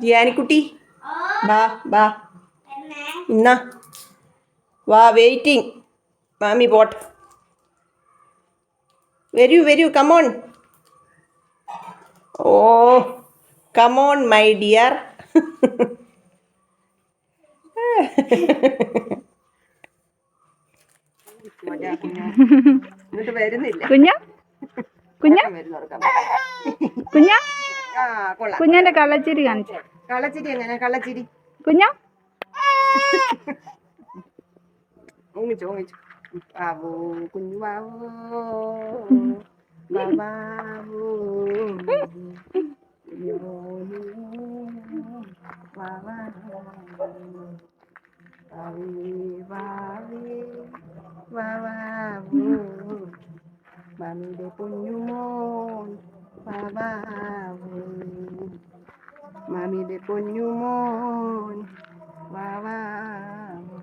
ജിയാനിക്കുട്ടി ബാ ബാ. ഇന്നാ. വാ വെയിറ്റിംഗ് മാമി പോട്ട്. വരൂ വരൂ come on oh come on my dear എന്നിട്ട് വരുന്നില്ല. കുഞ്ഞ? കുഞ്ഞ? കുഞ്ഞ? കുഞ്ഞന്റെ കള്ളച്ചിരി കാണിച്ചു. കള്ളച്ചിരി എങ്ങനെ കള്ളച്ചിരി. കുഞ്ഞ? ഊങ്ങിച്ചു ഊങ്ങിച്ചു. ബാബു കുഞ്ഞു ബാബു ബാബു മമ്മിയുടെ കുഞ്ഞുമോൻ ബാബാവു മമ്മിയുടെ കുഞ്ഞുമോൻ ബാബാവു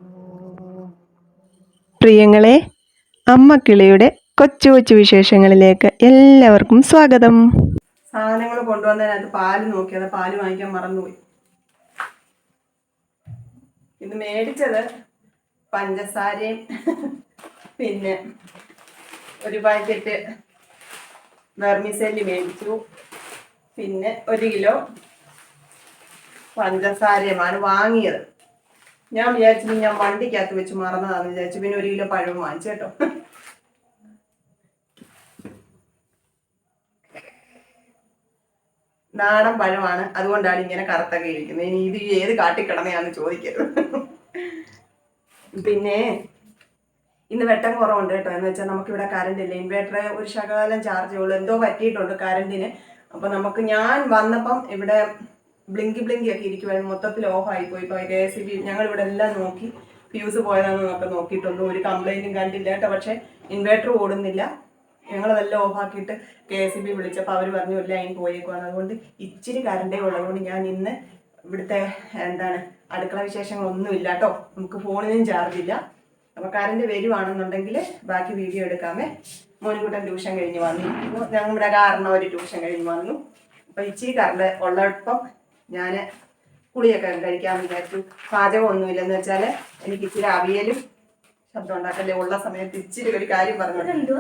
പ്രിയങ്ങളെ അമ്മക്കിളിയുടെ കൊച്ചു കൊച്ചു വിശേഷങ്ങളിലേക്ക് എല്ലാവർക്കും സ്വാഗതം. സാധനങ്ങൾ കൊണ്ടുവന്നതിനകത്ത് പാൽ നോക്കിയത് പാൽ വാങ്ങിക്കാൻ മറന്നുപോയി. ഇത് മേടിച്ചത് പഞ്ചസാരയും പിന്നെ ഒരു പാക്കറ്റ് വെർമിസെല്ലി മേടിച്ചു. പിന്നെ ഒരു കിലോ പഞ്ചസാരയുമാണ് വാങ്ങിയത്. ഞാൻ വിചാരിച്ചു ഞാൻ വണ്ടിക്കകത്ത് വെച്ച് മറന്നതാന്ന് വിചാരിച്ചു. പിന്നെ ഒരു കിലോ പഴവും വാങ്ങിച്ചു കേട്ടോ. നാടൻ പഴമാണ്. അതുകൊണ്ടാണ് ഇങ്ങനെ കറുത്തൊക്കെ ഇരിക്കുന്നത്. ഇനി ഇത് ഏത് കാട്ടിക്കിടന്നയാന്ന് ചോദിക്കരുത്. പിന്നെ ഇന്ന് വെട്ടം കുറവുണ്ട് കേട്ടോ. എന്ന് വെച്ചാൽ നമുക്കിവിടെ കറണ്ട് ഇല്ല. ഇൻവേർട്ടറെ ഒരു ശകലം ചാർജ് ഉള്ളൂ. എന്തോ പറ്റിയിട്ടുണ്ട് കറണ്ടിന് അപ്പൊ നമുക്ക് ഞാൻ വന്നപ്പം ഇവിടെ ബ്ലിങ്കി ബ്ലിങ്കി ഒക്കെ ഇരിക്കുവായിരുന്നു. മൊത്തത്തിൽ ഓഫ് ആയി പോയി ഇപ്പോൾ കെ എസ് ബി ഞങ്ങൾ ഇവിടെ എല്ലാം നോക്കി. ഫ്യൂസ് പോയതാണെന്നൊക്കെ നോക്കിയിട്ടൊന്നും ഒരു കംപ്ലൈന്റും കണ്ടില്ല കേട്ടോ. പക്ഷെ ഇൻവേർട്ടർ ഓടുന്നില്ല. ഞങ്ങളതെല്ലാം ഓഫ് ആക്കിയിട്ട് കെ എസ് ബി വിളിച്ചപ്പോൾ അവർ പറഞ്ഞു ഒരു ലൈൻ പോയേക്കുവാണ് അതുകൊണ്ട് ഇച്ചിരി കറണ്ടേ ഉള്ളതുകൊണ്ട് ഞാൻ ഇന്ന് ഇവിടുത്തെ എന്താണ് അടുക്കള വിശേഷങ്ങളൊന്നും ഇല്ല കേട്ടോ. നമുക്ക് ഫോണിനും ചാർജ് ഇല്ല. അപ്പോൾ കറണ്ട് വരുവാണെന്നുണ്ടെങ്കിൽ ബാക്കി വീഡിയോ എടുക്കാമേ. മോനുകൂട്ടൻ ട്യൂഷൻ കഴിഞ്ഞ് വന്നു. ഞങ്ങളുടെ കാരണം ഒരു ട്യൂഷൻ കഴിഞ്ഞ് വന്നു. അപ്പോൾ ഇച്ചിരി കറണ്ട് ഉള്ളപ്പം ഞാൻ കുളിയൊക്കെ കഴിക്കാൻ വിചാരിച്ചു. പാചകം ഒന്നുമില്ലെന്ന് വെച്ചാൽ എനിക്ക് ഇച്ചിരി അവിയലും ശബ്ദം ഉണ്ടാക്കല്ലേ ഉള്ള സമയത്ത് ഇച്ചിരി ഒരു കാര്യം പറഞ്ഞു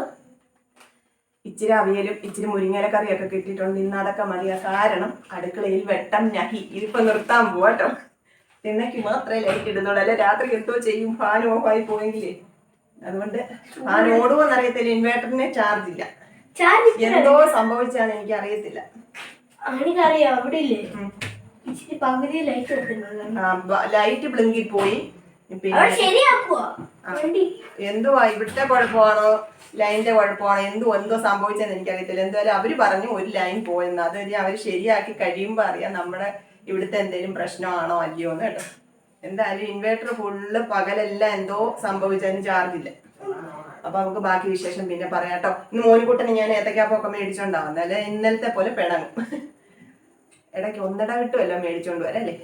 ഇച്ചിരി അവിയലും ഇച്ചിരി മുരിങ്ങലക്കറിയൊക്കെ കിട്ടിയിട്ടുണ്ട്. ഇന്ന് അതൊക്കെ മതിയാ. കാരണം അടുക്കളയിൽ വെട്ടം ഞഹി. ഇതിപ്പോ നിർത്താൻ പോവാട്ടോ ഇന്നേക്ക് മാത്രമേ ലൈറ്റ് ഇടുന്നുള്ളൂ. അല്ലെ രാത്രി എന്തോ ചെയ്യും. ഫാൻ ഓഫ് ആയി പോയെങ്കിലേ. അതുകൊണ്ട് ഫാൻ ഓടുമെന്ന് അറിയത്തില്ല ഇൻവേർട്ടറിന് ചാർജ് ഇല്ല. എന്തോ സംഭവിച്ചാണ് എനിക്ക് അറിയത്തില്ല എനിക്കറിയാം അവിടെ ഇല്ലേ? ഇച്ചിരി പകുതി ലൈറ്റ് ലൈറ്റ് ബ്ലിങ്കി പോയി. എന്തുവാ? ഇവിടുത്തെ കുഴപ്പമാണോ? ലൈനിന്റെ കുഴപ്പമാണോ? എന്തോ എന്തോ സംഭവിച്ചെന്ന് എനിക്കറിയത്തില്ല. എന്തായാലും അവർ പറഞ്ഞു ഒരു ലൈൻ പോയെന്ന്. അത് അവർ ശരിയാക്കി കഴിയുമ്പോ അറിയാം. നമ്മുടെ ഇവിടുത്തെ എന്തെങ്കിലും പ്രശ്നമാണോ അല്ലയോ എന്ന് കേട്ടോ. എന്തായാലും ഇൻവേർട്ടർ ഫുള്ള് പകലെല്ലാം എന്തോ സംഭവിച്ചതിന് ചാർജ് ഇല്ല. അപ്പൊ നമുക്ക് ബാക്കി വിശേഷം പിന്നെ പറയാം കേട്ടോ. ഇന്ന് മോനിക്കുട്ടന് ഞാൻ ഏത്തക്കാപ്പൊക്കെ മേടിച്ചോണ്ടാവും എന്നാലും ഇന്നലത്തെ പോലെ പിണങ്ങും. ഇടയ്ക്ക് ഒന്നിട വിട്ടും എല്ലാം മേടിച്ചോണ്ട് വരാം അല്ലേ?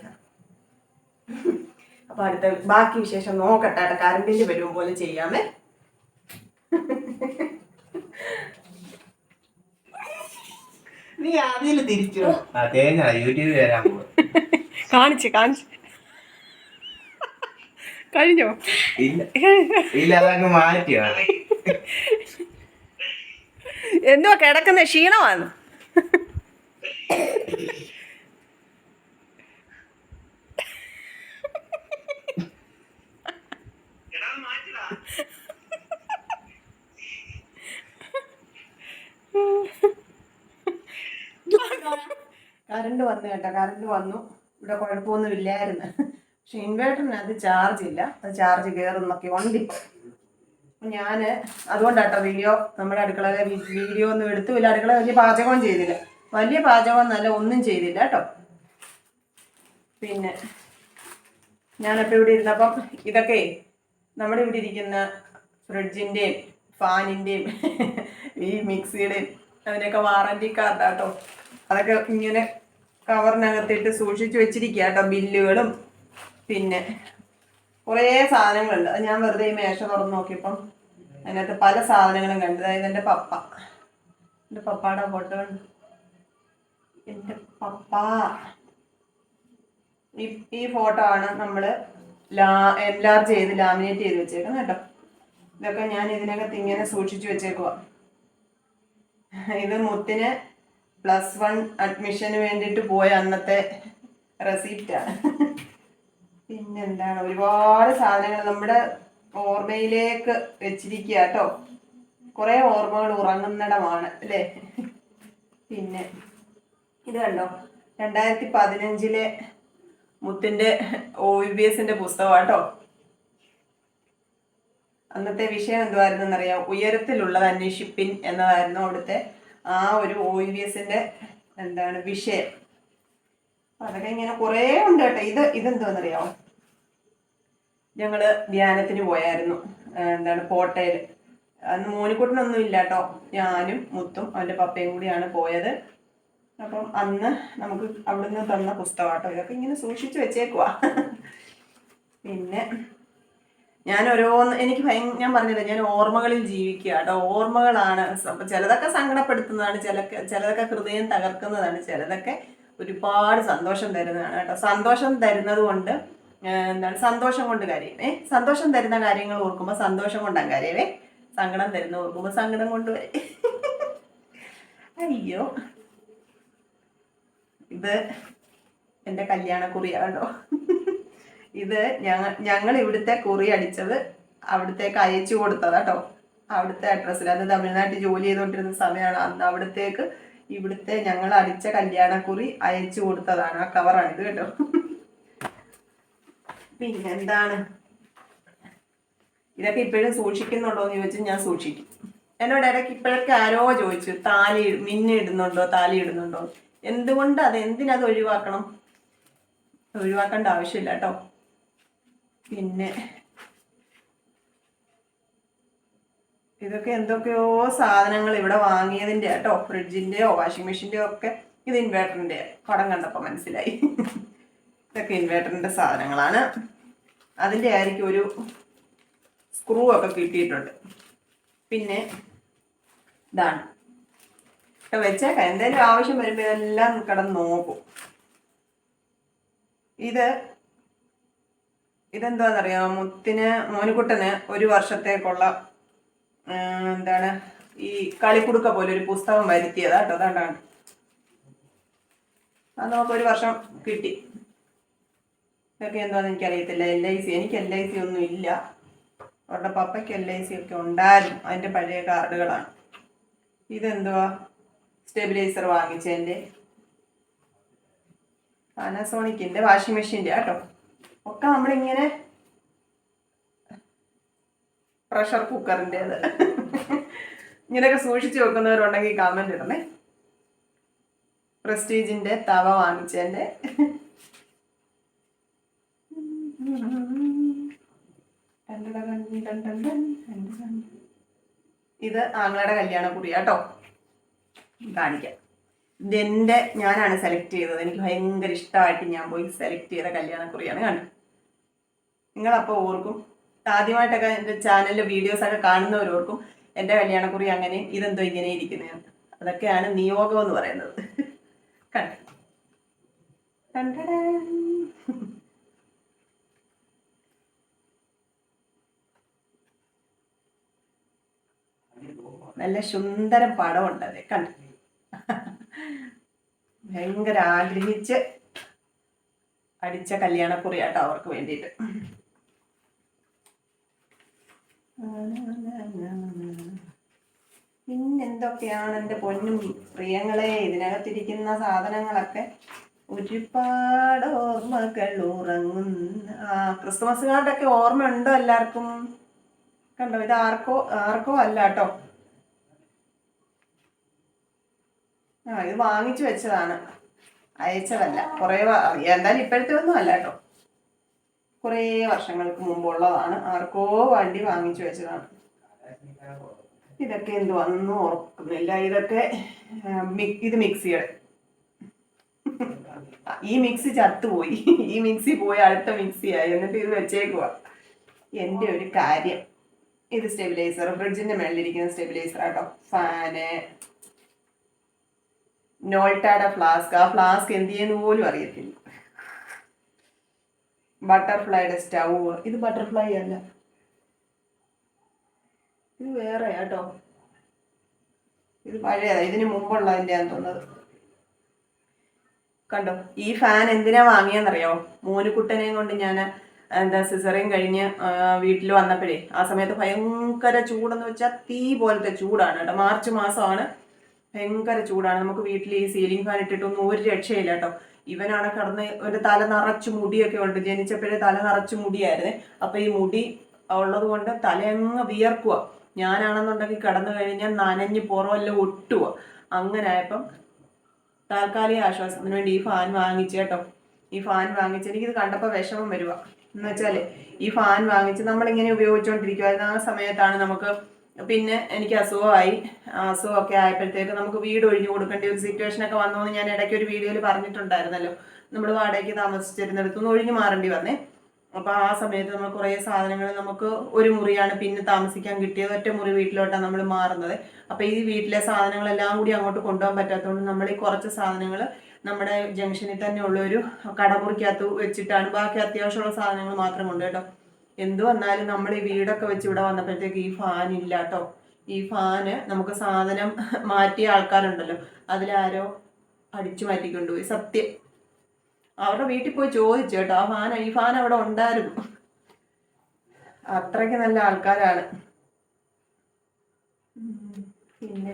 അപ്പൊ അടുത്ത ബാക്കി വിശേഷം നോക്കട്ടെ. കേട്ടോ കറണ്ടിന്റെ വരും പോലെ ചെയ്യാമേ നീ തിരിച്ചു. യൂട്യൂബിൽ വരാൻ പോകും കാണിച്ച് കാണിച്ച്. കഴിഞ്ഞോ? ഇല്ല. ഇല്ല അതങ്ങ് മാറ്റിയോ എന്തോ കിടക്കുന്ന? ക്ഷീണമാണ്? കറണ്ട് വന്നു കേട്ടോ കറണ്ട് വന്നു. ഇവിടെ കുഴപ്പമൊന്നും ഇല്ലായിരുന്നു. പക്ഷെ ഇൻവേർട്ടറിനകത്ത് ചാർജ് ഇല്ല. അത് ചാർജ് കയറുന്നൊക്കെ ഉണ്ട് ഞാൻ അതുകൊണ്ടാട്ടോ വീഡിയോ നമ്മുടെ അടുക്കളയിലെ വീഡിയോ ഒന്നും എടുത്തുമില്ല അടുക്കള വലിയ പാചകവും ചെയ്തില്ല. വലിയ പാചകം നല്ല ഒന്നും ചെയ്തില്ല കേട്ടോ. പിന്നെ ഞാനപ്പോൾ ഇവിടെ ഇരുന്നപ്പം ഇതൊക്കെ നമ്മുടെ ഇവിടെ ഇരിക്കുന്ന ഫ്രിഡ്ജിന്റെയും ഫാനിന്റെയും ഈ മിക്സിയുടെയും അതിനൊക്കെ വാറണ്ടി കാർഡാട്ടോ അതൊക്കെ ഇങ്ങനെ കവറിനകത്തിട്ട് സൂക്ഷിച്ചു വെച്ചിരിക്കുക കേട്ടോ ബില്ലുകളും. പിന്നെ കുറേ സാധനങ്ങളുണ്ട്. അത് ഞാൻ വെറുതെ ഈ മേശ തുറന്ന് നോക്കിയപ്പം അതിനകത്ത് പല സാധനങ്ങളും കണ്ടു. അതായത് എന്റെ പപ്പ. എന്റെ പപ്പയുടെ ഫോട്ടോ ഉണ്ട് എന്റെ പപ്പ. ഈ ഈ ഫോട്ടോ ആണ് നമ്മൾ ലാ എൻലാർജ് ചെയ്ത് ലാമിനേറ്റ് ചെയ്ത് വെച്ചേക്കുന്നത് കേട്ടോ. ഇതൊക്കെ ഞാൻ ഇതിനകത്ത് ഇങ്ങനെ സൂക്ഷിച്ചു വെച്ചേക്കുക ഇത് മുത്തിന് പ്ലസ് വൺ അഡ്മിഷന് വേണ്ടിയിട്ട് പോയ അന്നത്തെ റെസിപ്റ്റാണ് പിന്നെന്താണ്? ഒരുപാട് സാധനങ്ങൾ നമ്മുടെ ഓർമ്മയിലേക്ക് വെച്ചിരിക്കുക കേട്ടോ. കുറേ ഓർമ്മകൾ ഉറങ്ങുന്നിടമാണ് അല്ലേ? പിന്നെ ഇത് കണ്ടോ? രണ്ടായിരത്തി പതിനഞ്ചിലെ മുത്തിന്റെ ഒ ബി എസിന്റെ പുസ്തകം അന്നത്തെ വിഷയം എന്തുമായിരുന്നു എന്നറിയാം ഉയരത്തിലുള്ളത് അന്വേഷിപ്പിൻ എന്നതായിരുന്നു അവിടുത്തെ ആ ഒരു ഒ ബി എസിന്റെ എന്താണ് വിഷയം. അതൊക്കെ ഇങ്ങനെ കുറേ ഉണ്ട് കേട്ടോ. ഇത് ഇതെന്തോന്നറിയാമോ ഞങ്ങൾ ധ്യാനത്തിന് പോയായിരുന്നു. എന്താണ് പോട്ടയിൽ അന്ന് മോനിക്കുട്ടനൊന്നും ഇല്ല കേട്ടോ. ഞാനും മുത്തും അവന്റെ പപ്പയും കൂടിയാണ് പോയത്. അപ്പം അന്ന് നമുക്ക് അവിടുന്ന് തന്ന പുസ്തകം കേട്ടോ ഇതൊക്കെ ഇങ്ങനെ സൂക്ഷിച്ചു വെച്ചേക്കുവാ. പിന്നെ ഞാൻ ഓരോന്ന് എനിക്ക് ഞാൻ പറഞ്ഞില്ല ഞാൻ ഓർമ്മകളിൽ ജീവിക്കുക. കേട്ടോ ഓർമ്മകളാണ്. അപ്പൊ ചിലതൊക്കെ സങ്കടപ്പെടുത്തുന്നതാണ് ചിലക്ക് ചിലതൊക്കെ ഹൃദയം തകർക്കുന്നതാണ് ചിലതൊക്കെ ഒരുപാട് സന്തോഷം തരുന്നതാണ് കേട്ടോ. സന്തോഷം തരുന്നത് കൊണ്ട് എന്താണ് സന്തോഷം കൊണ്ട് കാര്യം. ഏ സന്തോഷം തരുന്ന കാര്യങ്ങൾ ഓർക്കുമ്പോൾ സന്തോഷം കൊണ്ടാണ് കാര്യമേ സങ്കടം തരുന്ന ഓർക്കുമ്പോൾ സങ്കടം കൊണ്ട് അയ്യോ. ഇത് എന്റെ കല്യാണക്കുറിയാണോ ഇത് ഞങ്ങൾ ഞങ്ങൾ ഇവിടുത്തെ കുറി അടിച്ചത് അവിടത്തേക്ക് അയച്ചു കൊടുത്തതാ കേട്ടോ അവിടുത്തെ അഡ്രസ്സിൽ അത് തമിഴ്നാട്ടിൽ ജോലി ചെയ്തുകൊണ്ടിരുന്ന സമയമാണ് അന്ന് അവിടത്തേക്ക് ഇവിടുത്തെ ഞങ്ങൾ അടിച്ച കല്യാണക്കുറി അയച്ചു കൊടുത്തതാണ്. ആ കവറാണിത് കേട്ടോ. പിന്നെന്താണ്? ഇതൊക്കെ ഇപ്പോഴും സൂക്ഷിക്കുന്നുണ്ടോ എന്ന് ചോദിച്ചാൽ ഞാൻ സൂക്ഷിക്കും. എന്നോട് ഇടയ്ക്ക് ഇപ്പോഴൊക്കെ ആരോ ചോദിച്ചു താലി മിന്നി ഇടുന്നുണ്ടോ താലി ഇടുന്നുണ്ടോ? എന്തുകൊണ്ട് അത് എന്തിനത് ഒഴിവാക്കണം? ഒഴിവാക്കേണ്ട ആവശ്യമില്ല കേട്ടോ പിന്നെ ഇതൊക്കെ എന്തൊക്കെയോ സാധനങ്ങൾ ഇവിടെ വാങ്ങിയതിന്റെ കേട്ടോ. ഫ്രിഡ്ജിന്റെയോ വാഷിംഗ് മെഷീന്റെയോ ഒക്കെ ഇത് ഇൻവേർട്ടറിന്റെ പടം കണ്ടപ്പോൾ മനസ്സിലായി. ഇതൊക്കെ ഇൻവേർട്ടറിന്റെ സാധനങ്ങളാണ്. അതിന്റെ ആയിരിക്കും ഒരു സ്ക്രൂ ഒക്കെ കിട്ടിയിട്ടുണ്ട്. പിന്നെ ഇതാണ്. വെച്ചേക്കാം. എന്തെങ്കിലും ആവശ്യം വരുമ്പോൾ ഇതെല്ലാം കിടന്ന് നോക്കും. ഇത് ഇതെന്താണെന്നറിയാമോ മുത്തിന് മോനുകുട്ടന് ഒരു വർഷത്തേക്കുള്ള എന്താണ് ഈ കളിക്കുടുക്ക പോലെ ഒരു പുസ്തകം വരുത്തിയതാ കേട്ടോ അതാണ്ടാണ്. അത് നമുക്ക് ഒരു വർഷം കിട്ടി. ഇതൊക്കെ എന്താണെന്ന് എനിക്കറിയത്തില്ല. എൽ ഐ സി എനിക്ക് എൽ ഐ സി ഒന്നും ഇല്ല. അവരുടെ പപ്പയ്ക്ക് എൽ ഐ സി ഒക്കെ ഉണ്ടായിരുന്നു. അതിന്റെ പഴയ കാർഡുകളാണ്. ഇതെന്തുവാ? സ്റ്റെബിലൈസർ വാങ്ങിച്ചതിന്റെ പാനാസോണിക്കിന്റെ വാഷിംഗ് മെഷീന്റെ കേട്ടോ ഒക്കെ നമ്മളിങ്ങനെ പ്രഷർ കുക്കറിന്റേത് ഇങ്ങനെയൊക്കെ സൂക്ഷിച്ചു വെക്കുന്നവരുണ്ടെങ്കിൽ കമന്റ് ഇടണേ. പ്രസ്റ്റീജിന്റെ തവ വാങ്ങിച്ചതിന്റെ ഇത് ആങ്ങളുടെ കല്യാണ കുറിയാട്ടോ കാണിക്കാം. എന്റെ ഞാനാണ് സെലക്ട് ചെയ്തത്. എനിക്ക് ഭയങ്കര ഇഷ്ടമായിട്ട് ഞാൻ പോയി സെലക്ട് ചെയ്ത കല്യാണക്കുറിയാണ് കണ്ടത്. നിങ്ങളപ്പോൾ ഓർക്കും. ആദ്യമായിട്ടൊക്കെ എന്റെ ചാനലിൽ വീഡിയോസൊക്കെ കാണുന്നവരോർക്കും എന്റെ കല്യാണക്കുറി അങ്ങനെ ഇതെന്തോ ഇങ്ങനെ ഇരിക്കുന്നതാണ് അതൊക്കെയാണ് നിയോഗം എന്ന് പറയുന്നത്. നല്ല സുന്ദരം പടമുണ്ട് അതെ കണ്ടു? ഭയങ്കര ആഗ്രഹിച്ച് അടിച്ച കല്യാണക്കുറിയാട്ടോ അവർക്ക് വേണ്ടിയിട്ട്. പിന്നെന്തൊക്കെയാണ് എന്റെ പൊന്നും പ്രിയങ്ങളെ? ഇതിനകത്തിരിക്കുന്ന സാധനങ്ങളൊക്കെ ഒരുപാട് ഓർമ്മകൾ ഉറങ്ങുന്ന ആ ക്രിസ്മസ് കാർഡൊക്കെ ഓർമ്മയുണ്ടോ എല്ലാവർക്കും? കണ്ടോ ഇത് ആർക്കോ ആർക്കോ അല്ല കേട്ടോ. ആ ഇത് വാങ്ങിച്ചു വെച്ചതാണ്. അയച്ചതല്ല. കുറേ എന്തായാലും ഇപ്പോഴത്തെ ഒന്നും അല്ല കേട്ടോ. കുറേ വർഷങ്ങൾക്ക് മുമ്പുള്ളതാണ്. ആർക്കോ വണ്ടി വാങ്ങിച്ചു വെച്ചതാണ്. ഇതൊക്കെ എന്തുവാണെന്ന് ഓർക്കുന്നില്ല. ഇതൊക്കെ ഇത് മിക്സിയുടെ. ഈ മിക്സി ചത്തുപോയി. ഈ മിക്സി പോയി അടുത്ത മിക്സി ആയി. എന്നിട്ട് ഇത് വെച്ചേക്കുവാ. എന്റെ ഒരു കാര്യം. ഇത് സ്റ്റെബിലൈസർ. ഫ്രിഡ്ജിന്റെ മേളിലിരിക്കുന്ന സ്റ്റെബിലൈസർ ആട്ടോ ഫാന് നോൾട്ടായുടെ ഫ്ലാസ്ക് ആ ഫ്ലാസ്ക് എന്ത് ചെയ്യുന്നു പോലും അറിയത്തില്ല. ബട്ടർഫ്ലൈയുടെ സ്റ്റൗ. ഇത് ബട്ടർഫ്ലൈ അല്ല. ഇത് വേറെ കേട്ടോ ഇത് പഴയതാ. ഇതിന് മുമ്പുള്ളതിന്റെ തോന്നുന്നത്. കണ്ടോ? ഈ ഫാൻ എന്തിനാ വാങ്ങിയെന്നറിയോ? മോനുകുട്ടനെയും കൊണ്ട് ഞാൻ എന്താ സിസറിയും കഴിഞ്ഞ് വീട്ടിൽ വന്നപ്പോഴേ ആ സമയത്ത് ഭയങ്കര ചൂടെന്ന് വെച്ചാൽ തീ പോലത്തെ ചൂടാണ് കേട്ടോ. മാർച്ച് മാസമാണ്. ഭയങ്കര ചൂടാണ്. നമുക്ക് വീട്ടിൽ ഈ സീലിംഗ് ഫാൻ ഇട്ടിട്ടൊന്നും ഒരു രക്ഷയില്ല കേട്ടോ. ഇവനാണ് കിടന്ന് ഒരു തല നിറച്ച് മുടിയൊക്കെ ഉണ്ട്. ജനിച്ചപ്പോഴേ തല നിറച്ച് മുടിയായിരുന്നേ. അപ്പൊ ഈ മുടി ഉള്ളത് കൊണ്ട് തലയങ്ങ് വിയർക്കുക ഞാനാണെന്നുണ്ടെങ്കിൽ കടന്നു കഴിഞ്ഞാൽ നനഞ്ഞ് പുറമെല്ലാം ഒട്ടുക അങ്ങനെ ആയപ്പം താൽക്കാലിക ആശ്വാസത്തിന് വേണ്ടി ഈ ഫാൻ വാങ്ങിച്ചു കേട്ടോ. ഈ ഫാൻ വാങ്ങിച്ച് എനിക്കിത് കണ്ടപ്പോൾ വിഷമം വരുക എന്ന് വെച്ചാൽ ഈ ഫാൻ വാങ്ങിച്ച് നമ്മളിങ്ങനെ ഉപയോഗിച്ചുകൊണ്ടിരിക്കുമായിരുന്നു ആ സമയത്താണ് നമുക്ക് പിന്നെ എനിക്ക് അസുഖമായി. അസുഖമൊക്കെ ആയപ്പോഴത്തേക്ക് നമുക്ക് വീട് ഒഴിഞ്ഞു കൊടുക്കേണ്ട ഒരു സിറ്റുവേഷനൊക്കെ വന്നു എന്ന് ഞാൻ ഇടയ്ക്ക് ഒരു വീഡിയോയിൽ പറഞ്ഞിട്ടുണ്ടായിരുന്നല്ലോ. നമ്മൾ വാടകയ്ക്ക് താമസിച്ചിരുന്നിടത്തു നിന്ന് ഒഴിഞ്ഞു മാറേണ്ടി വന്നേ. അപ്പോൾ ആ സമയത്ത് നമ്മൾ കുറേ സാധനങ്ങൾ നമുക്ക് ഒരു മുറിയാണ് പിന്നെ താമസിക്കാൻ കിട്ടിയത്. ഒറ്റ മുറി വീട്ടിലോട്ടാണ് നമ്മൾ മാറുന്നത്. അപ്പോൾ ഈ വീട്ടിലെ സാധനങ്ങളെല്ലാം കൂടി അങ്ങോട്ട് കൊണ്ടുപോകാൻ പറ്റാത്തതുകൊണ്ട് നമ്മൾ ഈ കുറച്ച് സാധനങ്ങൾ നമ്മുടെ ജംഗ്ഷനിൽ തന്നെ ഉള്ള ഒരു കടമുറിക്കകത്ത് വെച്ചിട്ടാണ്. ബാക്കി അത്യാവശ്യമുള്ള സാധനങ്ങൾ മാത്രം കൊണ്ട് കേട്ടോ. എന്ത് വന്നാലും നമ്മൾ ഈ വീടൊക്കെ വെച്ച് ഇവിടെ വന്നപ്പോഴത്തേക്ക് ഈ ഫാൻ ഇല്ല കേട്ടോ ഈ ഫാന് നമുക്ക് സാധനം മാറ്റിയ ആൾക്കാരുണ്ടല്ലോ. അതിലാരോ അടിച്ചു മാറ്റിക്കൊണ്ടുപോയി. സത്യം. അവരുടെ വീട്ടിൽ പോയി ചോദിച്ചു കേട്ടോ. ആ ഫാൻ ഈ ഫാൻ അവിടെ ഉണ്ടായിരുന്നു. അത്രയ്ക്ക് നല്ല ആൾക്കാരാണ്. പിന്നെ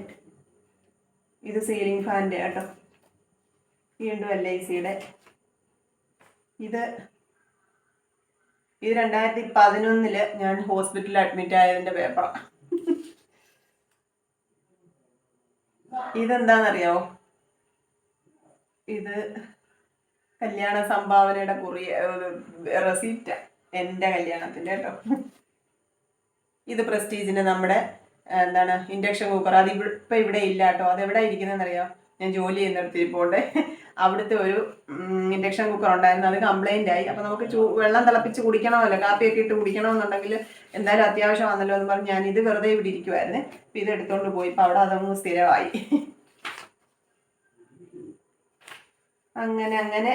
ഇത് സീലിംഗ് ഫാന്റെ കേട്ടോ. വീണ്ടും എൽ ഐ സിയുടെ ഇത് ഇത് രണ്ടായിരത്തി പതിനൊന്നിൽ ഞാൻ ഹോസ്പിറ്റലിൽ അഡ്മിറ്റ് ആയതിന്റെ പേപ്പറാണ് ഇതെന്താണെന്നറിയാവോ ഇത് കല്യാണ സംഭാവനയുടെ കുറി റെസീപ്റ്റ്. എന്റെ കല്യാണത്തിന്റെ കേട്ടോ. ഇത് പ്രസ്റ്റീജിന് നമ്മുടെ എന്താണ് ഇൻഡക്ഷൻ കുക്കർ. അത് ഇപ്പം ഇവിടെ ഇല്ല കേട്ടോ അത് എവിടെ ഇരിക്കുന്നതെന്നറിയോ? ഞാൻ ജോലി ചെയ്യുന്നിടത്ത് ഇപ്പോൾ അവിടുത്തെ ഒരു ഇൻഡക്ഷൻ കുക്കർ ഉണ്ടായിരുന്നു. അത് കംപ്ലൈന്റ് ആയി. അപ്പോൾ നമുക്ക് ചൂ വെള്ളം തിളപ്പിച്ച് കുടിക്കണമല്ലോ. കാപ്പിയൊക്കെ ഇട്ട് കുടിക്കണമെന്നുണ്ടെങ്കിൽ എന്തായാലും അത്യാവശ്യമാണല്ലോ എന്ന് പറഞ്ഞ് ഞാൻ ഇത് വെറുതെ ഇവിടെ ഇരിക്കുമായിരുന്നു അപ്പോൾ ഇത് എടുത്തുകൊണ്ട് പോയി. ഇപ്പോൾ അവിടെ അതങ്ങ് സ്ഥിരമായി. അങ്ങനെ അങ്ങനെ.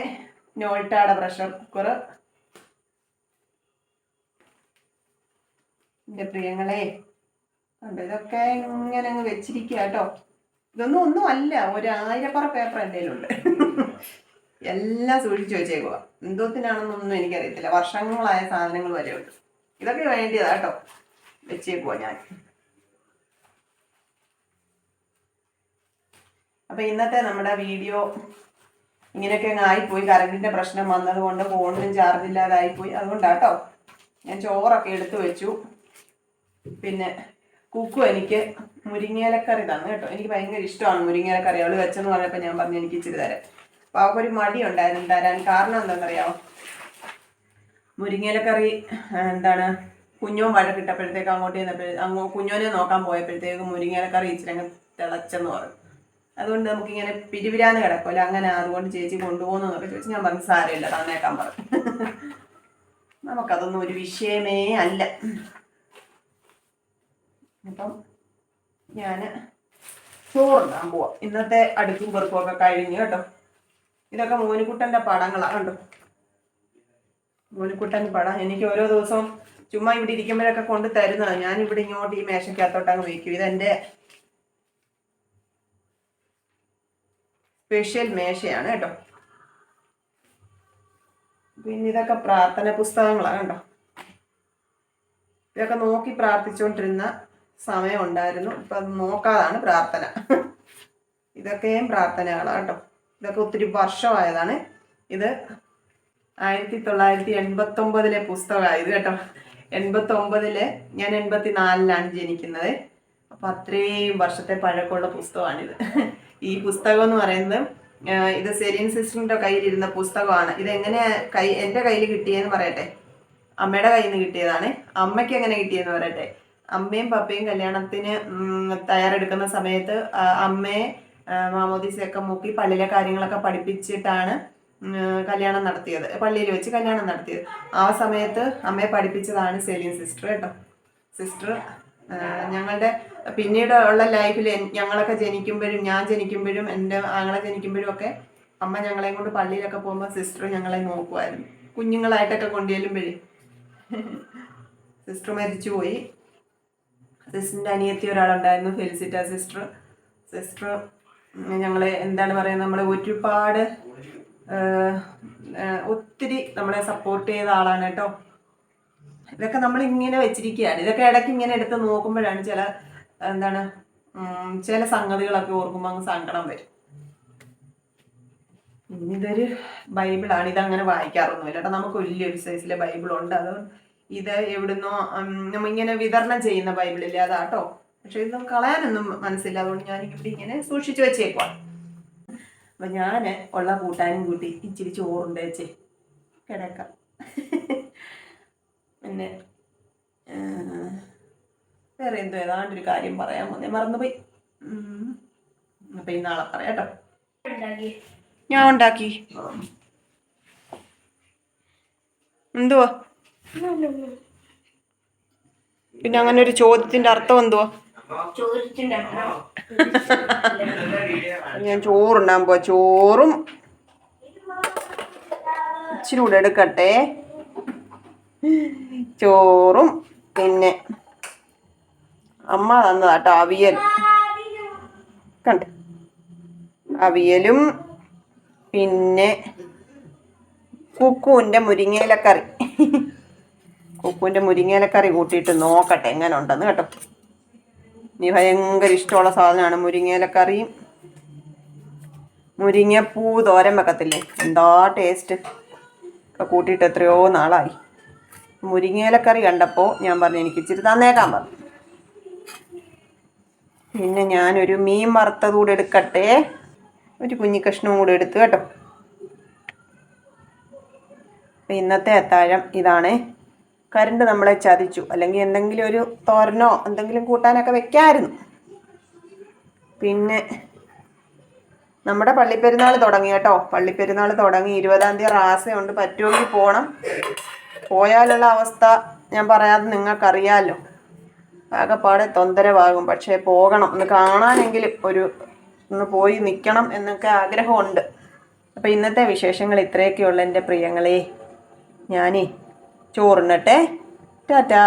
നോൾട്ടാടെ പ്രഷർ കുക്കർ എന്റെ പ്രിയങ്ങളെ കണ്ടോ? ഇതൊക്കെ ഇങ്ങനെ അങ്ങ് വെച്ചിരിക്കുക കേട്ടോ. ഇതൊന്നും ഒന്നും അല്ല ഒരു ആയിരപ്പുറ പേപ്പർ എന്റെ കയ്യിലുണ്ട് എല്ലാം സൂക്ഷിച്ചു വെച്ചേക്കുക എന്തോത്തിനാണെന്നൊന്നും എനിക്കറിയത്തില്ല. വർഷങ്ങളായ സാധനങ്ങൾ വരെ ഉണ്ട്. ഇതൊക്കെ വേണ്ടിയതാ കേട്ടോ. വെച്ചേക്കുവാ ഞാൻ. അപ്പൊ ഇന്നത്തെ നമ്മുടെ വീഡിയോ ഇങ്ങനെയൊക്കെ അങ്ങ് ആയിപ്പോയി. കറണ്ടിന്റെ പ്രശ്നം വന്നതുകൊണ്ട് ഫോണിനും ചാർജ് ഇല്ലാതെ ആയിപ്പോയി. അതുകൊണ്ടാട്ടോ ഞാൻ ചോറൊക്കെ എടുത്തു വെച്ചു. പിന്നെ കുക്കു എനിക്ക് മുരിങ്ങയിലക്കറി തന്നു കേട്ടോ. എനിക്ക് ഭയങ്കര ഇഷ്ടമാണ് മുരിങ്ങയിലക്കറി. അവൾ വെച്ചെന്ന് പറഞ്ഞപ്പോൾ ഞാൻ പറഞ്ഞു എനിക്ക് ഇച്ചിരി തരാം. അപ്പോൾ അവൾക്കൊരു മടി ഉണ്ടായിരുന്നു തരാൻ. കാരണം എന്താണെന്നറിയാമോ മുരിങ്ങയിലക്കറി എന്താണ് കുഞ്ഞോൻ വഴക്കിട്ടപ്പോഴത്തേക്ക് അങ്ങോട്ട് ചെന്നപ്പോഴേ അങ്ങോ കുഞ്ഞോനെ നോക്കാൻ പോയപ്പോഴത്തേക്ക് മുരിങ്ങയിലക്കറി ഇച്ചിരി അങ്ങ് തിളച്ചെന്ന് പറഞ്ഞു. അതുകൊണ്ട് നമുക്കിങ്ങനെ പിരിവിരാന്ന് കിടക്കുമല്ലോ അങ്ങനെ അതുകൊണ്ട് ചേച്ചി കൊണ്ടുപോകുന്നു എന്നൊക്കെ ചോദിച്ചു ഞാൻ പറഞ്ഞു സാരമില്ല തന്നേക്കാൻ പറഞ്ഞു. നമുക്കതൊന്നും ഒരു വിഷയമേ അല്ല. അപ്പം ഞാൻ ചോറുണ്ടാൻ പോവാം. ഇന്നത്തെ അടുക്കും പെറുക്കും ഒക്കെ കഴിഞ്ഞു കേട്ടോ. ഇതൊക്കെ മോനിക്കുട്ടന്റെ പടങ്ങളാണ് കണ്ടോ? മോനിക്കുട്ടൻ പടം. എനിക്ക് ഓരോ ദിവസവും ചുമ്മാ ഇവിടെ ഇരിക്കുമ്പോഴൊക്കെ കൊണ്ട് തരുന്നതാണ് ഞാൻ ഇവിടെ ഇങ്ങോട്ട് ഈ മേശയ്ക്കകത്തോട്ട് അങ്ങ് വയ്ക്കും. ഇതെന്റെ സ്പെഷ്യൽ മേശയാണ് കേട്ടോ. പിന്നെ ഇതൊക്കെ പ്രാർത്ഥന പുസ്തകങ്ങളാണ് കേട്ടോ ഇതൊക്കെ നോക്കി പ്രാർത്ഥിച്ചുകൊണ്ടിരുന്ന സമയം ഉണ്ടായിരുന്നു ഇപ്പം അത് നോക്കാതാണ് പ്രാർത്ഥന. ഇതൊക്കെയും പ്രാർത്ഥനകളാണ് കേട്ടോ. ഇതൊക്കെ ഒത്തിരി വർഷമായതാണ്. ഇത് ആയിരത്തി തൊള്ളായിരത്തി എൺപത്തി ഒമ്പതിലെ പുസ്തകമാണ് ഇത് കേട്ടോ. എൺപത്തി ഒമ്പതിൽ ഞാൻ എൺപത്തി നാലിലാണ് ജനിക്കുന്നത്. അപ്പം അത്രയും വർഷത്തെ പഴക്കമുള്ള പുസ്തകമാണിത്. ഈ പുസ്തകം എന്ന് പറയുന്നത് ഇത് സെരീൻ സിസ്റ്ററിന്റെ കയ്യിലിരുന്ന പുസ്തകമാണ്. ഇത് എങ്ങനെ കൈ എന്റെ കയ്യിൽ കിട്ടിയെന്ന് പറയട്ടെ. അമ്മയുടെ കയ്യിൽ നിന്ന് കിട്ടിയതാണ്. അമ്മയ്ക്ക് എങ്ങനെ കിട്ടിയെന്ന് പറയട്ടെ. അമ്മയും പപ്പയും കല്യാണത്തിന് തയ്യാറെടുക്കുന്ന സമയത്ത് അമ്മയെ മാമോദീസയൊക്കെ മൂക്കി പള്ളിയിലെ കാര്യങ്ങളൊക്കെ പഠിപ്പിച്ചിട്ടാണ് കല്യാണം നടത്തിയത്. പള്ളിയിൽ വെച്ച് കല്യാണം നടത്തിയത്. ആ സമയത്ത് അമ്മയെ പഠിപ്പിച്ചതാണ് സെലീൻ സിസ്റ്റർ കേട്ടോ. സിസ്റ്റർ ഞങ്ങളുടെ പിന്നീട് ഉള്ള ലൈഫിൽ ഞങ്ങളൊക്കെ ജനിക്കുമ്പോഴും ഞാൻ ജനിക്കുമ്പോഴും എന്റെ ആങ്ങളെ ജനിക്കുമ്പോഴും ഒക്കെ അമ്മ ഞങ്ങളെയും കൊണ്ട് പള്ളിയിലൊക്കെ പോകുമ്പോൾ സിസ്റ്റർ ഞങ്ങളെ നോക്കുമായിരുന്നു കുഞ്ഞുങ്ങളായിട്ടൊക്കെ കൊണ്ടുചെല്ലുമ്പോഴേ. സിസ്റ്റർ മരിച്ചുപോയി. സിസ്റ്ററിന്റെ അനിയത്തി ഒരാളുണ്ടായിരുന്നു ഫെലിസിറ്റ സിസ്റ്റർ. സിസ്റ്റർ ഞങ്ങളെ എന്താണ് പറയുന്നത് നമ്മളെ ഒരുപാട് ഒത്തിരി നമ്മളെ സപ്പോർട്ട് ചെയ്ത ആളാണ് കേട്ടോ. ഇതൊക്കെ നമ്മൾ ഇങ്ങനെ വെച്ചിരിക്കുകയാണ് ഇതൊക്കെ ഇടയ്ക്ക് ഇങ്ങനെ എടുത്ത് നോക്കുമ്പോഴാണ് ചില എന്താണ് ചില സംഗതികളൊക്കെ ഓർക്കുമ്പോൾ അങ്ങ് സങ്കടം വരും. ഇതൊരു ബൈബിളാണ് ഇതങ്ങനെ വായിക്കാറൊന്നുമില്ല കേട്ടോ. നമുക്ക് വലിയൊരു സൈസിലെ ബൈബിളുണ്ട്. അത് ഇത് എവിടുന്നോ ഉം, നമ്മ ഇങ്ങനെ വിതരണം ചെയ്യുന്ന ബൈബിളില്ലേ അതാട്ടോ. പക്ഷെ ഇത് കളയാനൊന്നും മനസ്സില്ല. അതുകൊണ്ട് ഞാൻ ഇവിടെ ഇങ്ങനെ സൂക്ഷിച്ചു വെച്ചേക്കുവാ. അപ്പൊ ഞാൻ ഉള്ള കൂട്ടാനും കൂട്ടി ഇച്ചിരി ചോറുണ്ട് വെച്ചേ കിടക്കാം. പിന്നെ വേറെ എന്തോ ഏതാണ്ടൊരു കാര്യം പറയാൻ വന്നേ. മറന്നുപോയി. ഉം. അപ്പൊ ഈ നാളെ പറയാട്ടോ ഞാൻ ഉണ്ടാക്കി. എന്തുവാ? പിന്നെ അങ്ങനെ ഒരു ചോദ്യത്തിന്റെ അർത്ഥം എന്തുവാ? ഞാൻ ചോറുണ്ടാൻ പോ ചോറും ഇച്ചിരി കൂടെ എടുക്കട്ടെ. ചോറും പിന്നെ അമ്മ തന്നതാട്ടോ അവിയൽ. കണ്ട്. അവിയലും പിന്നെ കുക്കുവിന്റെ മുരിങ്ങയിലക്കറി. കുക്കുവിന്റെ മുരിങ്ങയിലക്കറി കൂട്ടിയിട്ട് നോക്കട്ടെ എങ്ങനെ ഉണ്ടെന്ന് കേട്ടോ. നീ ഭയങ്കര ഇഷ്ടമുള്ള സാധനമാണ് മുരിങ്ങയിലക്കറിയും. മുരിങ്ങപ്പൂ തോരൻ വെക്കത്തില്ലേ? എന്താ ടേസ്റ്റ് ഒക്കെ കൂട്ടിയിട്ട് എത്രയോ നാളായി. മുരിങ്ങയിലക്കറി കണ്ടപ്പോൾ ഞാൻ പറഞ്ഞു എനിക്ക് ഇച്ചിരി തന്നേക്കാൻ പറഞ്ഞു. പിന്നെ ഞാനൊരു മീൻ വറുത്തത് കൂടെ എടുക്കട്ടെ. ഒരു കുഞ്ഞി കഷ്ണവും കൂടെ എടുത്ത് കേട്ടോ. ഇന്നത്തെ അത്താഴം ഇതാണ്. കരണ്ട് നമ്മളെ ചതിച്ചു. അല്ലെങ്കിൽ എന്തെങ്കിലും ഒരു തോരനോ എന്തെങ്കിലും കൂട്ടാനൊക്കെ വെക്കാമായിരുന്നു പിന്നെ നമ്മുടെ പള്ളിപ്പെരുന്നാൾ തുടങ്ങി കേട്ടോ. പള്ളിപ്പെരുന്നാൾ തുടങ്ങി. ഇരുപതാം തീയതി റാസയുണ്ട് പറ്റുമെങ്കിൽ പോകണം പോയാലുള്ള അവസ്ഥ ഞാൻ പറയാതെ നിങ്ങൾക്കറിയാമല്ലോ ആകെപ്പാടെ തൊന്തരവാകും. പക്ഷേ പോകണം. ഒന്ന് കാണാനെങ്കിലും ഒരു ഒന്ന് പോയി നിൽക്കണം എന്നൊക്കെ ആഗ്രഹമുണ്ട്. അപ്പോൾ ഇന്നത്തെ വിശേഷങ്ങൾ ഇത്രയൊക്കെയുള്ള എന്റെ പ്രിയങ്ങളെ. ഞാനേ ചോറുണ്ണട്ടെ ടാറ്റാ.